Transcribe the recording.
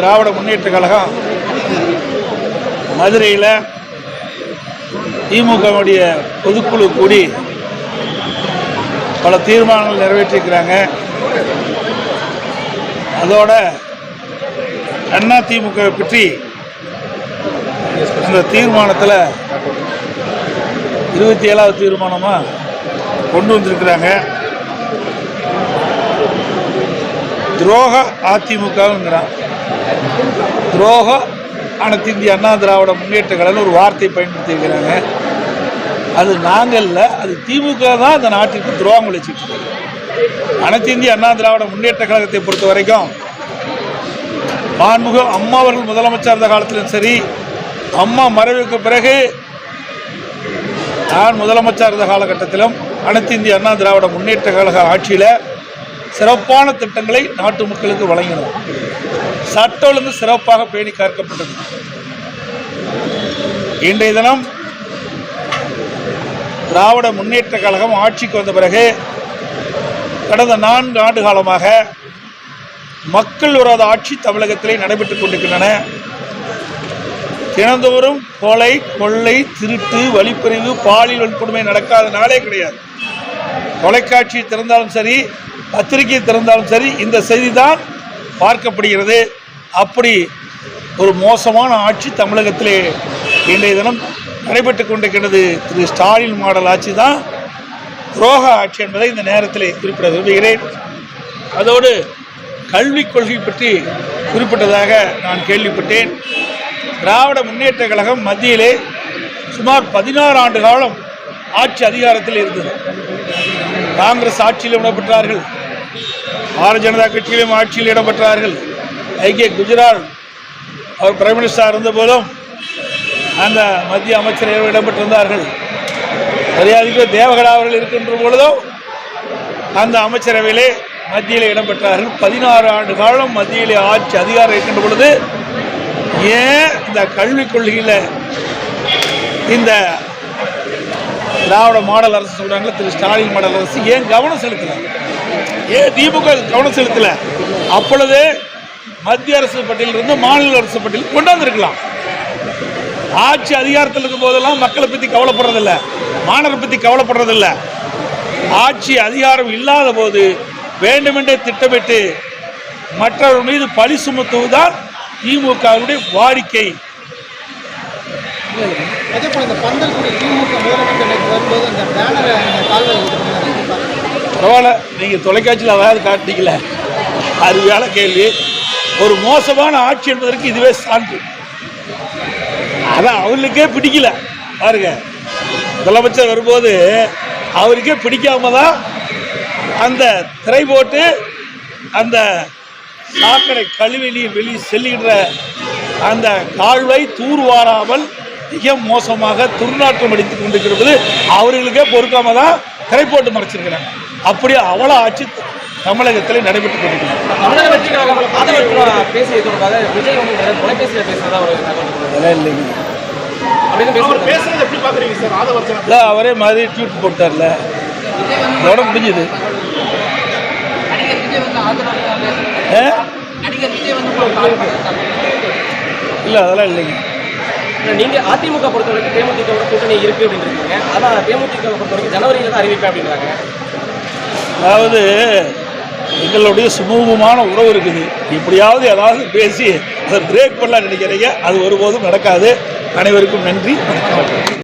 திராவிட முன்னேற்ற கழகம் மதுரையில் திமுகவுடைய பொதுக்குழு கூடி பல தீர்மானங்கள் நிறைவேற்றியிருக்கிறாங்க அதோட அண்ணா திமுகவை பற்றி அந்த தீர்மானத்தில் இருபத்தி ஏழாவது தீர்மானமாக கொண்டு வந்திருக்கிறாங்க. துரோக அதிமுகங்கிறான். துரோக அனைத்து இந்திய அண்ணா திராவிட முன்னேற்ற கழகம் ஒரு வார்த்தை பயன்படுத்தியிருக்கிறாங்க. அது நாங்கள் இல்லை அது திமுக தான் அந்த நாட்டிற்கு துரோகம் விளைச்சிட்டு இருக்கு. அனைத்து இந்திய அண்ணா திராவிட முன்னேற்ற கழகத்தை பொறுத்த வரைக்கும் மாண்புக அம்மா அவர்கள் முதலமைச்சர் இருந்த காலத்திலும் சரி அம்மா மறைவுக்கு பிறகு நான் முதலமைச்சர் இருந்த காலகட்டத்திலும் அனைத்து இந்திய அண்ணா திராவிட முன்னேற்ற கழக ஆட்சியில் சிறப்பான திட்டங்களை நாட்டு மக்களுக்கு வழங்கினோம். சட்ட ஒழுங்கு சிறப்பாக பேணி காக்கப்பட்டது இன்றைய தினம் திராவிட முன்னேற்ற கழகம் ஆட்சிக்கு வந்த பிறகு கடந்த நான்கு ஆண்டு காலமாக மக்கள் விரோத ஆட்சி தமிழகத்திலே நடைபெற்றுக் கொண்டிருக்கின்றன. தினந்தோறும் கொலை கொள்ளை திருட்டு வழிப்பறிவு பாலியல் வன்கொடுமை நடக்காத நாளே கிடையாது. தொலைக்காட்சி திறந்தாலும் சரி பத்திரிகை திறந்தாலும் சரி இந்த செய்தி தான் பார்க்கப்படுகிறது. அப்படி ஒரு மோசமான ஆட்சி தமிழகத்திலே இன்றைய தினம் நடைபெற்று கொண்டிருக்கிறது திரு ஸ்டாலின் மாடல் ஆட்சி தான். துரோக ஆட்சி என்பதை இந்த நேரத்தில் குறிப்பிட விரும்புகிறேன். அதோடு கல்விக் கொள்கை பற்றி குறிப்பிட்டதாக நான் கேள்விப்பட்டேன். திராவிட முன்னேற்ற கழகம் மத்தியிலே சுமார் பதினாறு ஆண்டு காலம் ஆட்சி அதிகாரத்தில் இருந்தது. காங்கிரஸ் ஆட்சியில் இடம்பெற்றார்கள். பாரதிய ஜனதா கட்சியிலும் ஆட்சியில் இடம்பெற்றார்கள். ஐக்கிய குஜராத் அவர் பிரைம் மினிஸ்டராக இருந்த போதும் அந்த மத்திய அமைச்சர் இடம்பெற்றிருந்தார்கள். மரியாதைக்கு தேவகடா அவர்கள் இருக்கின்ற பொழுதும் அந்த அமைச்சரவையிலே மத்தியில் இடம்பெற்றார்கள். பதினாறு ஆண்டு காலம் மத்தியிலே ஆட்சி அதிகாரம் இருக்கின்ற பொழுது ஏன் இந்த கல்விக் கொள்கையில் இந்த திராவிட மாடல் அரசு சொல்கிறாங்களே திரு ஸ்டாலின் மாடல் அரசு ஏன் கவனம் செலுத்தலை? ஏன் திமுக கவனம் செலுத்தலை? அப்பொழுது மத்திய அரசு பட்டியலிருந்து மாநில அரசு பட்டியல் கொண்டாந்துருக்கலாம். ஆட்சி அதிகாரத்தில் இருக்கும் போதெல்லாம் மக்களை பற்றி கவலைப்படுறதில்ல. மாணவரை பற்றி கவலைப்படுறதில்ல. ஆட்சி அதிகாரம் இல்லாத போது வேண்டுமென்றே திட்டமிட்டு மற்றவர் மீது பழி சுமத்துவதுதான் திமுகவுடைய வாடிக்கை. அதே பரவாயில்ல நீங்கள் தொலைக்காட்சியில் அதாவது காட்டிக்கல. அருமையான கேள்வி. ஒரு மோசமான ஆட்சி என்பதற்கு இதுவே சான்று. அதான் அவர்களுக்கே பிடிக்கல. பாருங்க. முதலமைச்சர் வரும்போது அவருக்கே பிடிக்காம தான் அந்த திரை போட்டு அந்த சாக்கடை கழிவெளி வெளி செல்லுகின்ற அந்த கால்வை தூர்வாராமல் மிக மோசமாக துர்நாற்றம் அடித்துக் கொண்டிருக்கிறது. அவர்களுக்கே பொறுக்காம தான் திரை போட்டு மறைச்சிருக்கிறாங்க. அப்படியே அவ்வளோ ஆட்சி தமிழகத்தில் நடைபெற்றுக் கொண்டிருக்கிறது. அவரே மாதிரி ட்வீட் போட்டார்ல. இதோட முடிஞ்சது. இல்லை அதெல்லாம் இல்லைங்க. நீங்க அதிமுக பொறுத்த வரைக்கும் தேமுதிக கூட்டணி இருக்கு அப்படின்னு இருக்கீங்க ஆனா தேமுதிக பொறுத்த வரைக்கும் ஜனவரியில தான் அறிவிப்பேன் அப்படின்றாங்க. அதாவது எங்களுடைய சுமூகமான உறவு இருக்குது. இப்படியாவது ஏதாவது பேசி அதை பிரேக் பண்ணலாம் நினைக்கிறீங்க. அது ஒருபோதும் நடக்காது. அனைவருக்கும் நன்றி. வணக்கம்